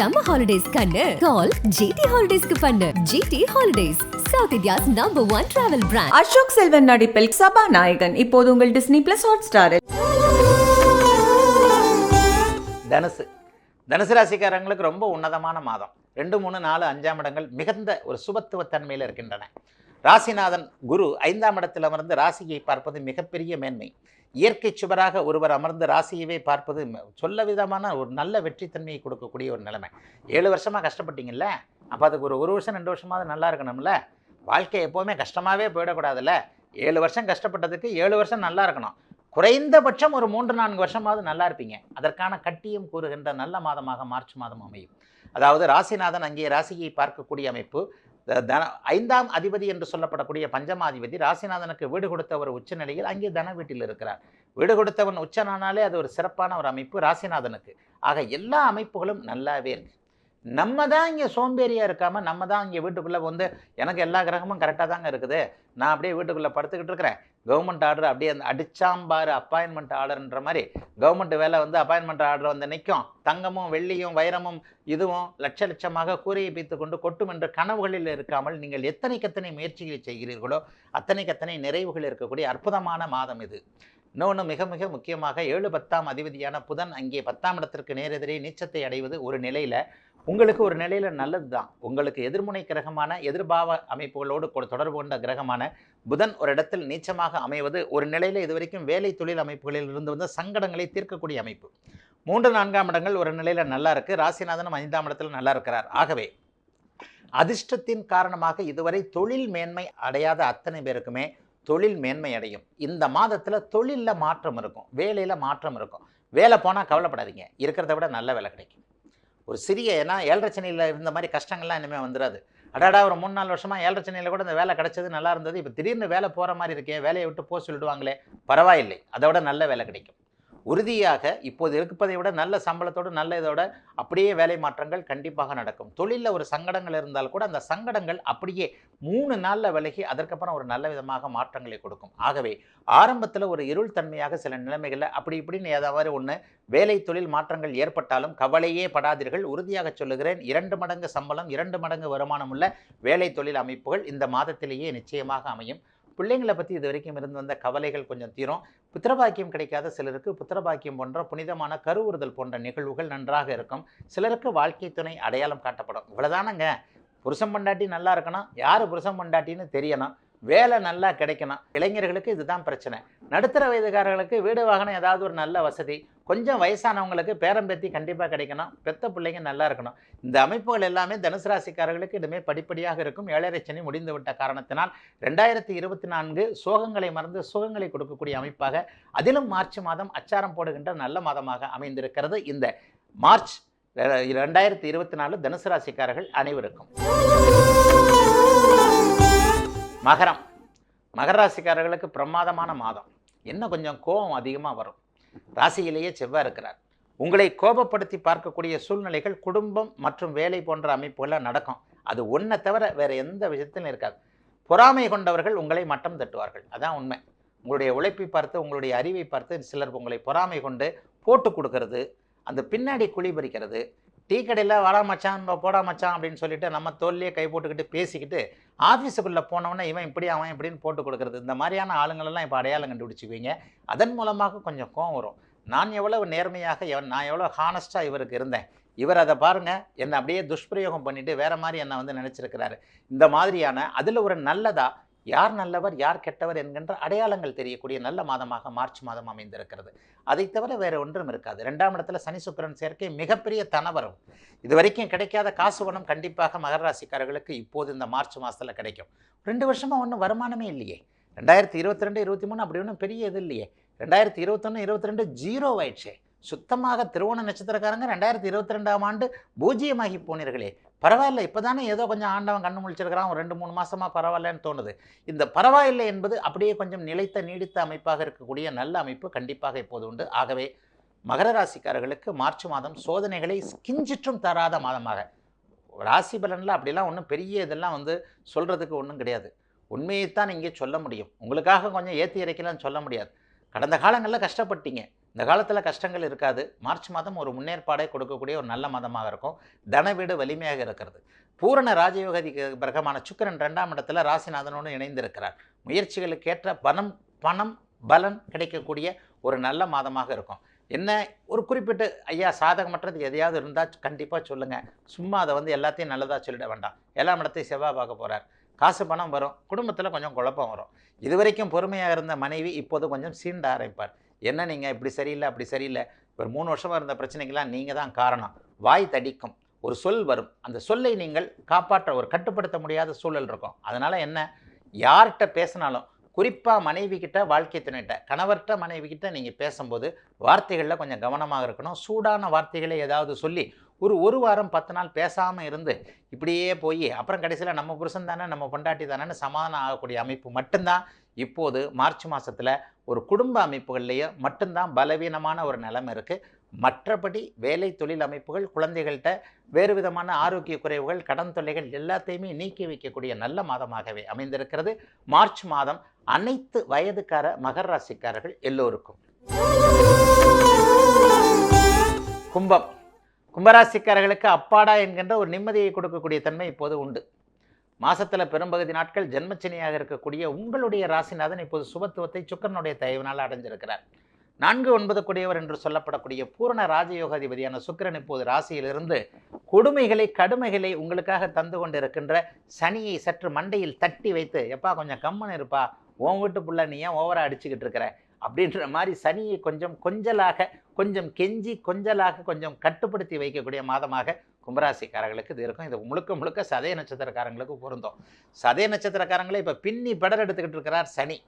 Summer holidays கண்ணு. கால் GT ஹாலிடேஸ்க்கு பண்ணு. GT holidays south India's number one travel brand Ashok Selvan நடிப்பில் சபாநாயகன் இப்போது உங்கள் டிஸ்னி பிளஸ் ஹாட் ஸ்டாரில் தனுசு. தனுசு ராசிக்காரங்களுக்கு ரொம்ப உன்னதமான மாதம். ரெண்டு மூணு நாலு அஞ்சாம் இடங்கள் மிகுந்த ஒரு சுபத்துவத்தன்மையில் இருக்கின்றன. ராசிநாதன் குரு ஐந்தாம் இடத்தில் அமர்ந்து ராசியை பார்ப்பது மிகப்பெரிய மேன்மை. இயற்கை சுவராக ஒருவர் அமர்ந்து ராசியவே பார்ப்பது சொல்ல விதமான ஒரு நல்ல வெற்றித்தன்மையை கொடுக்கக்கூடிய ஒரு நிலைமை. ஏழு வருஷமாக கஷ்டப்பட்டீங்கல்ல? அப்போ அதுக்கு ஒரு ஒரு வருஷம் ரெண்டு வருஷமாவது நல்லா இருக்கணும்ல? வாழ்க்கை எப்போவுமே கஷ்டமாகவே போயிடக்கூடாதுல்ல? ஏழு வருஷம் கஷ்டப்பட்டதுக்கு ஏழு வருஷம் நல்லா இருக்கணும். குறைந்தபட்சம் ஒரு மூன்று நான்கு வருஷமாவது நல்லா இருப்பீங்க. அதற்கான கட்டியம் கூறுகின்ற நல்ல மாதமாக மார்ச் மாதம் அமையும். அதாவது ராசிநாதன் அங்கே ராசியை பார்க்கக்கூடிய அமைப்பு. தன ஐந்தாம் அதிபதி என்று சொல்லப்படக்கூடிய பஞ்சமாதிபதி ராசிநாதனுக்கு வீடு கொடுத்தவர் உச்ச நிலையில் அங்கே தன வீட்டில் இருக்கிறார். வீடு கொடுத்தவன் உச்சனானாலே அது ஒரு சிறப்பான ஒரு அமைப்பு ராசிநாதனுக்கு. ஆக எல்லா அமைப்புகளும் நல்லாவே இருக்கு. நம்ம தான் இங்கே சோம்பேறியாக இருக்காமல் நம்ம தான் இங்கே வீட்டுக்குள்ளே வந்து எனக்கு எல்லா கிரகமும் கரெக்டாக தாங்க இருக்குது. நான் அப்படியே வீட்டுக்குள்ளே படுத்துக்கிட்டு இருக்கிறேன். கவர்மெண்ட் ஆர்டர் அப்படியே அந்த அடிச்சாம்பார் அப்பாயின்மெண்ட் ஆர்டர்ன்ற மாதிரி கவர்மெண்ட் வேலை வந்து அப்பாயின்மெண்ட் ஆர்டர் வந்து நிற்கும் தங்கமும் வெள்ளியும் வைரமும் இதுவும் லட்ச லட்சமாக கூரையை பீத்து கொண்டு கொட்டும் என்ற கனவுகளில் இருக்காமல் நீங்கள் எத்தனைக்கத்தனை முயற்சிகளை செய்கிறீர்களோ அத்தனைக்கத்தனை நிறைவுகள் இருக்கக்கூடிய அற்புதமான மாதம் இது. இன்னொன்று மிக மிக முக்கியமாக ஏழு பத்தாம் அதிபதியான புதன் அங்கே பத்தாம் இடத்திற்கு நேரெதிரே நீச்சத்தை அடைவது ஒரு நிலையில் உங்களுக்கு ஒரு நிலையில் நல்லது தான் உங்களுக்கு எதிர்முனை கிரகமான எதிர்பாவ அமைப்புகளோடு தொடர்பு கொண்ட கிரகமான புதன் ஒரு இடத்தில் நீச்சமாக அமைவது ஒரு நிலையில் இதுவரைக்கும் வேலை தொழில் அமைப்புகளில் இருந்து வந்த சங்கடங்களை தீர்க்கக்கூடிய அமைப்பு. மூன்று நான்காம் இடங்கள் ஒரு நிலையில் நல்லா இருக்குது ராசிநாதனும் ஐந்தாம் இடத்துல நல்லா இருக்கிறார். ஆகவே அதிர்ஷ்டத்தின் காரணமாக இதுவரை தொழில் மேன்மை அடையாத அத்தனை பேருக்குமே தொழில் மேன்மை அடையும். இந்த மாதத்தில் தொழிலில் மாற்றம் இருக்கும். வேலையில் மாற்றம் இருக்கும். வேலை போனால் கவலைப்படாதீங்க. இருக்கிறத விட நல்ல வேலை கிடைக்கும். ஒரு சிறிய ஏன்னா ஏழரை சனியில் இருந்த மாதிரி கஷ்டங்கள்லாம் இனிமேல் வந்துடாது அடாடா ஒரு மூணு நாலு வருஷமாக ஏழ்ரச்சனையில் கூட இந்த வேலை கிடைச்சது நல்லா இருந்தது. இப்போ திடீர்னு வேலை போகிற மாதிரி இருக்கே வேலையை விட்டு போக சொல்லிடுவாங்களே பரவாயில்லை. அதை விட நல்ல வேலை கிடைக்கும். உறுதியாக இப்போது இருப்பதை விட நல்ல சம்பளத்தோடு நல்ல இதோட அப்படியே வேலை மாற்றங்கள் கண்டிப்பாக நடக்கும். தொழிலில் ஒரு சங்கடங்கள் இருந்தால் கூட அந்த சங்கடங்கள் அப்படியே மூணு நாளில் விலகி அதற்கப்புறம் ஒரு நல்ல விதமாக மாற்றங்களை கொடுக்கும். ஆகவே ஆரம்பத்தில் ஒரு இருள் தன்மையாக சில நிலைமைகளில் அப்படி இப்படின்னு ஏதாவது ஒன்று வேலை தொழில் மாற்றங்கள் ஏற்பட்டாலும் கவலையே படாதீர்கள். உறுதியாக சொல்லுகிறேன் இரண்டு மடங்கு சம்பளம் இரண்டு மடங்கு வருமானம் உள்ள வேலை தொழில் அமைப்புகள் இந்த மாதத்திலேயே நிச்சயமாக அமையும். பிள்ளைங்களை பற்றி இது வரைக்கும் இருந்து வந்த கவலைகள் கொஞ்சம் தீரும். புத்திரபாக்கியம் கிடைக்காத சிலருக்கு புத்திரபாக்கியம் போன்ற புனிதமான கருவுறுதல் போன்ற நிகழ்வுகள் நன்றாக இருக்கும். சிலருக்கு வாழ்க்கை துணை அடையாளம் காட்டப்படும். இவ்வளோதானங்க புருஷன் பண்டாட்டி நல்லா இருக்கணும். யார் புருஷன் பண்டாட்டின்னு தெரியணும். வேலை நல்லா கிடைக்கணும். இளைஞர்களுக்கு இதுதான் பிரச்சனை. நடுத்தர வயதுக்காரர்களுக்கு வீடு வாகனம் ஏதாவது ஒரு நல்ல வசதி. கொஞ்சம் வயசானவங்களுக்கு பேரம்பேத்தி கண்டிப்பாக கிடைக்கணும். பெத்த பிள்ளைங்க நல்லா இருக்கணும். இந்த அமைப்புகள் எல்லாமே தனுசு ராசிக்காரர்களுக்கு இனிமேல் படிப்படியாக இருக்கும். ஏழரை சனி முடிந்து விட்ட காரணத்தினால் ரெண்டாயிரத்தி இருபத்தி நான்கு சோகங்களை மறந்து சுகங்களை கொடுக்கக்கூடிய அமைப்பாக அதிலும் மார்ச் மாதம் அச்சாரம் போடுகின்ற நல்ல மாதமாக அமைந்திருக்கிறது. இந்த மார்ச் ரெண்டாயிரத்தி இருபத்தி நாலு தனுசு ராசிக்காரர்கள் அனைவருக்கும். மகரம். மகர ராசிக்காரர்களுக்கு பிரமாதமான மாதம். என்ன கொஞ்சம் கோபம் அதிகமாக வரும். ராசியிலேயே செவ்வாய் இருக்கிறார். உங்களை கோபப்படுத்தி பார்க்கக்கூடிய சூழ்நிலைகள் குடும்பம் மற்றும் வேலை போன்ற அமைப்புகளாக நடக்கும். அது ஒன்றை தவிர வேறு எந்த விஷயத்திலும் இருக்காது. பொறாமை கொண்டவர்கள் உங்களை மட்டம் தட்டுவார்கள். அதான் உண்மை. உங்களுடைய உழைப்பை பார்த்து உங்களுடைய அறிவை பார்த்து சிலர் உங்களை பொறாமை கொண்டு போட்டு கொடுக்கறது. அந்த பின்னாடி குழி பறிக்கிறது. டீ கடையில் வரா மச்சான் போடா மச்சான் அப்படின்னு சொல்லிட்டு நம்ம தோல்லையே கை போட்டுக்கிட்டு பேசிக்கிட்டு ஆஃபீஸுக்குள்ளே போனவொடனே இவன் இப்படி அவன் இப்படின்னு போட்டு கொடுக்குறது. இந்த மாதிரியான ஆளுங்களெல்லாம் இப்போ அடையாளம் கண்டுபிடிச்சிக்குவீங்க. அதன் மூலமாக கொஞ்சம் கோவம் வரும். நான் எவ்வளவு நேர்மையாக எவன் நான் எவ்வளோ ஹானஸ்ட்டாக இவருக்கு இருந்தேன். இவர் அதை பாருங்க என்னை அப்படியே துஷ்பிரயோகம் பண்ணிவிட்டு வேறு மாதிரி என்னை வந்து நினச்சிருக்கிறாரு. இந்த மாதிரியான அதில் ஒரு நல்லதாக யார் நல்லவர் யார் கெட்டவர் என்கின்ற அடையாளங்கள் தெரியக்கூடிய நல்ல மாதமாக மார்ச் மாதம் அமைந்திருக்கிறது. அதை தவிர வேறு ஒன்றும் இருக்காது. ரெண்டாம் இடத்துல சனி சுக்கரன் சேர்க்கை மிகப்பெரிய தனவரம். இது வரைக்கும் கிடைக்காத காசு பணம் கண்டிப்பாக மகர ராசிக்காரர்களுக்கு இப்போது இந்த மார்ச் மாதத்தில் கிடைக்கும். ரெண்டு வருஷமாக ஒன்றும் வருமானமே இல்லையே. ரெண்டாயிரத்தி இருபத்தி ரெண்டு இருபத்தி மூணு அப்படி ஒன்றும் பெரிய இது இல்லையே. ரெண்டாயிரத்தி இருபத்தொன்று இருபத்தி ரெண்டு ஜீரோ ஆயிடுச்சே. சுத்தமாக திருவோண நட்சத்திரக்காரங்க ரெண்டாயிரத்தி இருபத்தி ரெண்டாம் ஆண்டு பூஜ்ஜியமாகி போனீர்களே. பரவாயில்ல இப்போ தானே ஏதோ கொஞ்சம் ஆண்டவன் கண்ணு முழிச்சிருக்கிறான் ஒரு ரெண்டு மூணு மாதமாக பரவாயில்லன்னு தோணுது. இந்த பரவாயில்லை என்பது அப்படியே கொஞ்சம் நிலைத்த நீடித்த அமைப்பாக இருக்கக்கூடிய நல்ல அமைப்பு கண்டிப்பாக இப்போது உண்டு. ஆகவே மகர ராசிக்காரர்களுக்கு மார்ச் மாதம் சோதனைகளை கிஞ்சிற்றும் தராத மாதமாக. ராசி பலனில் அப்படிலாம் ஒன்றும் பெரிய இதெல்லாம் வந்து சொல்கிறதுக்கு ஒன்றும் கிடையாது. உண்மையைத்தான் இங்கே சொல்ல முடியும். உங்களுக்காக கொஞ்சம் ஏற்றி இறைக்கலாம்னு சொல்ல முடியாது. கடந்த காலங்களில் கஷ்டப்பட்டீங்க. இந்த காலத்தில் கஷ்டங்கள் இருக்காது. மார்ச் மாதம் ஒரு முன்னேற்பாடை கொடுக்கக்கூடிய ஒரு நல்ல மாதமாக இருக்கும். தன வீடு வலிமையாக இருக்கிறது. பூரண ராஜயோகதிக்கு பிரகமான சுக்கிரன் ரெண்டாம் இடத்துல ராசிநாதனோடு இணைந்திருக்கிறார். முயற்சிகளுக்கேற்ற பணம் பணம் பலன் கிடைக்கக்கூடிய ஒரு நல்ல மாதமாக இருக்கும். என்ன ஒரு குறிப்பிட்ட ஐயா சாதகமற்றது எதையாவது இருந்தால் கண்டிப்பாக சொல்லுங்கள் சும்மா அதை வந்து எல்லாத்தையும் நல்லதாக சொல்லிட வேண்டாம். எல்லாம் இடத்தையும் செவ்வாய் பார்க்க போகிறார் காசு பணம் வரும். குடும்பத்தில் கொஞ்சம் குழப்பம் வரும். இதுவரைக்கும் பொறுமையாக இருந்த மனைவி இப்போது கொஞ்சம் சீண்ட ஆரம்பிப்பார். என்ன நீங்கள் இப்படி சரியில்லை அப்படி சரியில்லை. ஒரு மூணு வருஷமாக இருந்த பிரச்சனைக்கெல்லாம் நீங்கள் தான் காரணம். வாய் தடிக்கும். ஒரு சொல் வரும். அந்த சொல்லை நீங்கள் காப்பாற்ற ஒரு கட்டுப்படுத்த முடியாத சூழல் இருக்கும். அதனால் என்ன? யார்கிட்ட பேசினாலும் குறிப்பாக மனைவி கிட்ட வாழ்க்கை துணைகிட்ட கணவர்கிட்ட மனைவி கிட்ட நீங்கள் பேசும்போது வார்த்தைகளில் கொஞ்சம் கவனமாக இருக்கணும். சூடான வார்த்தைகளை ஏதாவது சொல்லி ஒரு ஒரு வாரம் பத்து நாள் பேசாமல் இருந்து இப்படியே போய் அப்புறம் கடைசியில் நம்ம புருஷன் தானே நம்ம பொண்டாட்டி தானேன்னு சமாதானம் ஆகக்கூடிய அமைப்பு மட்டும்தான். இப்போது மார்ச் மாதத்தில் ஒரு குடும்ப அமைப்புகள்லேயே மட்டும்தான் பலவீனமான ஒரு நிலைமை இருக்குது மற்றபடி வேலை தொழில் அமைப்புகள் குழந்தைகள்கிட்ட வேறு விதமான ஆரோக்கிய குறைவுகள் கடன் தொல்லைகள் எல்லாத்தையுமே நீக்கி வைக்கக்கூடிய நல்ல மாதமாகவே அமைந்திருக்கிறது. மார்ச் மாதம் அனைத்து வயதுக்கார மகர ராசிக்காரர்கள் எல்லோருக்கும். கும்பம். கும்பராசிக்காரர்களுக்கு அப்பாடா என்கின்ற ஒரு நிம்மதியை கொடுக்கக்கூடிய தன்மை இப்போது உண்டு. மாசத்தில் பெரும்பகுதி நாட்கள் ஜென்மச்சனியாக இருக்கக்கூடிய உங்களுடைய ராசிநாதன் இப்போது சுபத்துவத்தை சுக்கரனுடைய தயவினால் அடைஞ்சிருக்கிறார். நான்கு ஒன்பது கூடியவர் என்று சொல்லப்படக்கூடிய பூரண ராஜயோகாதிபதியான சுக்கிரன் இப்போது ராசியிலிருந்து கொடுமைகளை கடுமைகளை உங்களுக்காக தந்து கொண்டிருக்கின்ற சனியை சற்று மண்டையில் தட்டி வைத்து எப்பா கொஞ்சம் கம்மன் இருப்பா. உன் வீட்டு புள்ள நீ ஏன் ஓவராக அடிச்சுக்கிட்டு இருக்கிற? அப்படின்ற மாதிரி சனியை கொஞ்சம் கொஞ்சலாக கொஞ்சம் கெஞ்சி கொஞ்சலாக கொஞ்சம் கட்டுப்படுத்தி வைக்கக்கூடிய மாதமாக கும்பராசிக்காரர்களுக்கு இது இருக்கும். இது முழுக்க முழுக்க சதய நட்சத்திரக்காரங்களுக்கு பொருந்தும். சதய நட்சத்திரக்காரங்களே இப்போ பின்னி படர் எடுத்துக்கிட்டு இருக்கிறார் சனி.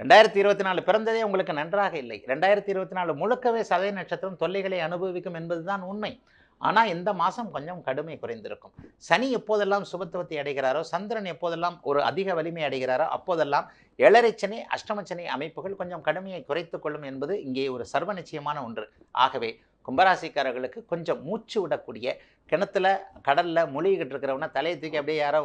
ரெண்டாயிரத்தி இருபத்தி நாலு பிறந்ததே உங்களுக்கு நன்றாக இல்லை. ரெண்டாயிரத்தி இருபத்தி நாலு முழுக்கவே சதய நட்சத்திரம் தொல்லைகளை அனுபவிக்கும் என்பதுதான் உண்மை. ஆனால் இந்த மாதம் கொஞ்சம் கடுமை குறைந்திருக்கும். சனி எப்போதெல்லாம் சுபத்துவத்தை அடைகிறாரோ சந்திரன் எப்போதெல்லாம் ஒரு அதிக வலிமை அடைகிறாரோ அப்போதெல்லாம் எழரைச்சனை அஷ்டமச்சனை அமைப்புகள் கொஞ்சம் கடுமையை குறைத்து கொள்ளும் என்பது இங்கே ஒரு சர்வ நிச்சயமான ஒன்று. ஆகவே கும்பராசிக்காரர்களுக்கு கொஞ்சம் மூச்சு விடக்கூடிய கிணத்துல கடலில் மூழ்கிக்கிட்டு இருக்கிறவன தலையை தூக்கி அப்படியே யாரோ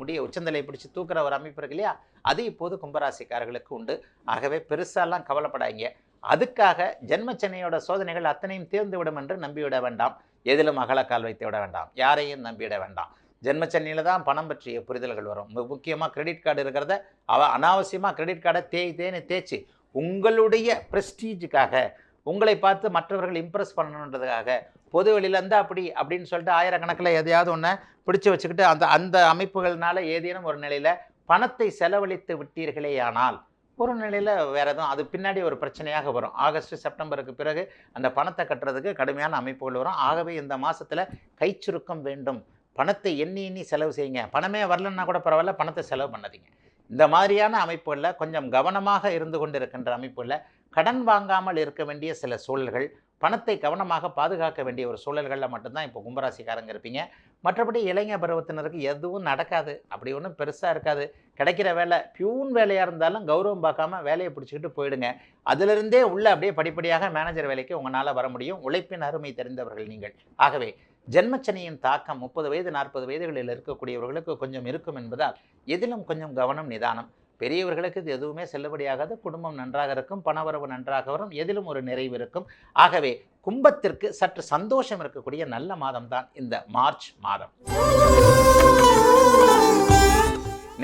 முடிய உச்சந்தலை பிடிச்சி தூக்குற ஒரு அமைப்பு இருக்கு இல்லையா? அது இப்போது கும்பராசிக்காரர்களுக்கு உண்டு. ஆகவே பெருசாலாம் கவலைப்படாதீங்க. அதுக்காக ஜென்மச்சனையோட சோதனைகள் அத்தனையும் தீர்ந்து விடும் என்று நம்பிவிட வேண்டாம். எதிலும் அகலக்கால் வைத்து விட வேண்டாம். யாரையும் நம்பிவிட வேண்டாம். ஜென்மச்சனியில் தான் பணம் பற்றிய புரிதல்கள் வரும். முக்கியமாக கிரெடிட் கார்டு இருக்கிறத அவ அனாவசியமாக கிரெடிட் கார்டை தேய் தேன்னு தேய்ச்சி உங்களுடைய ப்ரெஸ்டீஜுக்காக உங்களை பார்த்து மற்றவர்கள் இம்ப்ரெஸ் பண்ணணுன்றதுக்காக. பொது வெளியிலேருந்து அப்படி அப்படின்னு சொல்லிட்டு ஆயிரக்கணக்கில் எதையாவது ஒன்று பிடிச்சி வச்சுக்கிட்டு அந்த அந்த அமைப்புகள்னால ஏதேனும் ஒரு நிலையில் பணத்தை செலவழித்து விட்டீர்களேயானால் ஒரு நிலையில் வேறு எதுவும் அது பின்னாடி ஒரு பிரச்சனையாக வரும். ஆகஸ்ட் செப்டம்பருக்கு பிறகு அந்த பணத்தை கட்டுறதுக்கு கடுமையான அமைப்புகள் வரும். ஆகவே இந்த மாதத்தில் கைச்சுருக்கம் வேண்டும். பணத்தை எண்ணி எண்ணி செலவு செய்யுங்க. பணமே வரலன்னா கூட பரவாயில்ல பணத்தை செலவு பண்ணாதீங்க. இந்த மாதிரியான அமைப்புகளில் கொஞ்சம் கவனமாக இருந்து கொண்டு இருக்கின்ற அமைப்புகளில் கடன் வாங்காமல் இருக்க வேண்டிய சில சூழல்கள் பணத்தை கவனமாக பாதுகாக்க வேண்டிய ஒரு சூழல்களில் மட்டும்தான் இப்போ கும்பராசிக்காரங்க இருப்பீங்க. மற்றபடி இளைஞ பருவத்தினருக்கு எதுவும் நடக்காது. அப்படி ஒன்றும் பெருசாக இருக்காது. கிடைக்கிற வேலை பியூன் வேலையாக இருந்தாலும் கௌரவம் பார்க்காம வேலையை பிடிச்சிக்கிட்டு போயிடுங்க. அதிலிருந்தே உள்ள அப்படியே படிப்படியாக மேனேஜர் வேலைக்கு உங்களால் வர முடியும். உழைப்பின் அருமை தெரிந்தவர்கள் நீங்கள். ஆகவே ஜென்மச்சனியின் தாக்கம் முப்பது வயது நாற்பது வயதுகளில் இருக்கக்கூடியவர்களுக்கு கொஞ்சம் இருக்கும் என்பதால் எதிலும் கொஞ்சம் கவனம் நிதானம். பெரியவர்களுக்கு இது எதுவுமே செல்லுபடியாகாது. குடும்பம் நன்றாக இருக்கும் பணவரவு நன்றாக வரும் எதிலும் ஒரு நிறைவு இருக்கும். ஆகவே கும்பத்திற்கு சற்று சந்தோஷம் இருக்கக்கூடிய நல்ல மாதம் தான் இந்த மார்ச் மாதம்.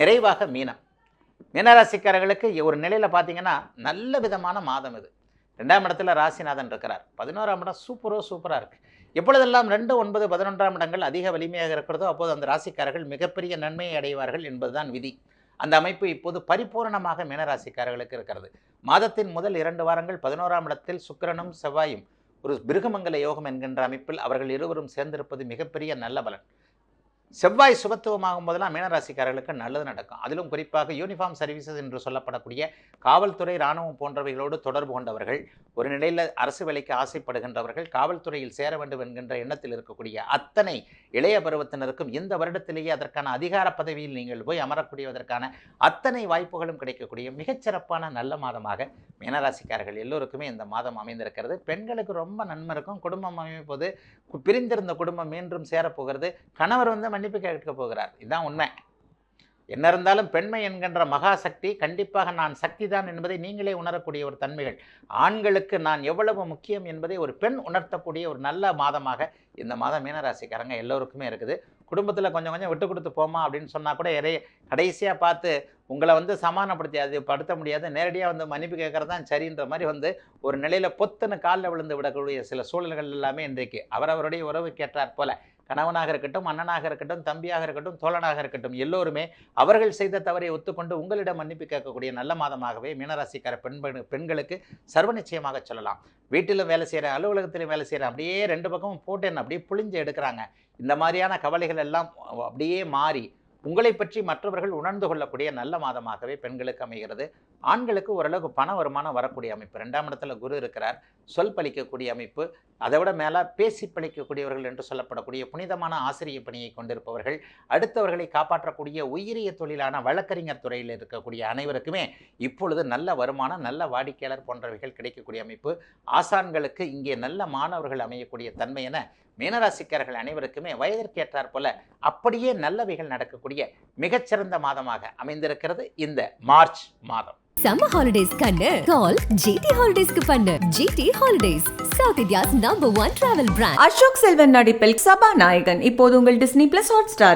நிறைவாக மீனம். மீனராசிக்காரர்களுக்கு ஒரு நிலையில் பார்த்தீங்கன்னா நல்ல விதமான மாதம் இது. ரெண்டாம் இடத்துல ராசிநாதன் இருக்கிறார். பதினோராம் இடம் சூப்பரோ சூப்பராக இருக்குது எப்பொழுதெல்லாம் ரெண்டு ஒன்பது பதினொன்றாம் இடங்கள் அதிக வலிமையாக இருக்கிறதோ அப்போது அந்த ராசிக்காரர்கள் மிகப்பெரிய நன்மையை அடைவார்கள் என்பதுதான் விதி. அந்த அமைப்பு இப்போது பரிபூரணமாக மீனராசிக்காரர்களுக்கு இருக்கிறது. மாதத்தின் முதல் இரண்டு வாரங்கள் பதினோராம் இடத்தில் சுக்கிரனும் செவ்வாயும் ஒரு பிருகமங்கல யோகம் என்கின்ற அமைப்பில் அவர்கள் இருவரும் சேர்ந்திருப்பது மிகப்பெரிய நல்ல பலன். செவ்வாய் சுபத்துவமாகும் போதெல்லாம் மீனராசிக்காரர்களுக்கு நல்லது நடக்கும். அதிலும் குறிப்பாக யூனிஃபார்ம் சர்வீசஸ் என்று சொல்லப்படக்கூடிய காவல்துறை இராணுவம் போன்றவைகளோடு தொடர்பு கொண்டவர்கள் ஒரு நிலையில் அரசு வேலைக்கு ஆசைப்படுகின்றவர்கள் காவல்துறையில் சேர வேண்டும் என்கின்ற எண்ணத்தில் இருக்கக்கூடிய அத்தனை இளைய பருவத்தினருக்கும் இந்த வருடத்திலேயே அதற்கான அதிகார பதவியில் நீங்கள் போய் அமரக்கூடியதற்கான அத்தனை வாய்ப்புகளும் கிடைக்கக்கூடிய மிகச்சிறப்பான நல்ல மாதமாக மீனராசிக்காரர்கள் எல்லோருக்குமே இந்த மாதம் அமைந்திருக்கிறது. பெண்களுக்கு ரொம்ப நன்மை இருக்கும். குடும்பம் அமைப்போது பிரிந்திருந்த குடும்பம் மீண்டும் சேரப்போகிறது. கணவர் வந்து மன்னிப்பு கேட்க போகிறார். இதுதான் உண்மை. என்ன இருந்தாலும் பெண்மை என்கின்ற மகாசக்தி கண்டிப்பாக நான் சக்தி தான் என்பதை நீங்களே உணரக்கூடிய ஒரு தன்மைகள். ஆண்களுக்கு நான் எவ்வளவு முக்கியம் என்பதை ஒரு பெண் உணர்த்தக்கூடிய ஒரு நல்ல மாதமாக இந்த மாதம் மீனராசிக்காரங்க எல்லோருக்குமே இருக்குது. குடும்பத்தில் கொஞ்சம் கொஞ்சம் விட்டு கொடுத்து போமா அப்படின்னு சொன்னால் கூட இறைய கடைசியாக பார்த்து உங்களை வந்து சமாதானப்படுத்தி அது படுத்த முடியாது நேரடியாக வந்து மன்னிப்பு கேட்குறது தான் சரின்ற மாதிரி வந்து ஒரு நிலையில் பொத்துன்னு காலில் விழுந்து விடக்கூடிய சில சூழல்கள் எல்லாமே இன்றைக்கு அவரவருடைய உறவு கேட்டார் போல. கணவனாக இருக்கட்டும் அண்ணனாக இருக்கட்டும் தம்பியாக இருக்கட்டும் தோழனாக இருக்கட்டும் எல்லோருமே அவர்கள் செய்த தவறை ஒத்துக்கொண்டு உங்களிடம் மன்னிப்பு கேட்கக்கூடிய நல்ல மாதமாகவே மீனராசிக்கார பெண் பெண்களுக்கு சர்வ நிச்சயமாக சொல்லலாம். வீட்டிலும் வேலை செய்கிற அலுவலகத்திலும் வேலை செய்கிற அப்படியே ரெண்டு பக்கமும் போட்டேன் அப்படியே புளிஞ்சு எடுக்கிறாங்க. இந்த மாதிரியான கவலைகள் எல்லாம் அப்படியே மாறி உங்களை பற்றி மற்றவர்கள் உணர்ந்து கொள்ளக்கூடிய நல்ல மாதமாகவே பெண்களுக்கு அமைகிறது. ஆண்களுக்கு ஓரளவுக்கு பண வருமானம் வரக்கூடிய அமைப்பு. ரெண்டாம் இடத்துல குரு இருக்கிறார். சொல் பலிக்கக்கூடிய அமைப்பு. அதை விட மேலே பேசி பழிக்கக்கூடியவர்கள் என்று சொல்லப்படக்கூடிய புனிதமான ஆசிரிய பணியை கொண்டிருப்பவர்கள். அடுத்தவர்களை காப்பாற்றக்கூடிய உயிரிய தொழிலான வழக்கறிஞர் துறையில் இருக்கக்கூடிய அனைவருக்குமே இப்பொழுது நல்ல வருமானம் நல்ல வாடிக்கையாளர் போன்றவைகள் கிடைக்கக்கூடிய அமைப்பு. ஆசான்களுக்கு இங்கே நல்ல மாணவர்கள் அமையக்கூடிய தன்மை என மீனராசிக்காரர்கள் அனைவருக்குமே வயதிற்கேற்றார் போல அப்படியே நல்லவைகள் நடக்கக்கூடிய மிகச்சிறந்த மாதமாக அமைந்திருக்கிறது இந்த மார்ச் மாதம். சம்மர் ஹாலிடேஸ் கண்ணு கால் ஜிடி ஹாலிடேஸ்க்கு பண்ணு. GT holidays south India's number one travel brand Ashok Selvan நடிப்பில் சபாநாயகன் இப்போது உங்கள் டிஸ்னி பிளஸ் ஹாட் ஸ்டாரில்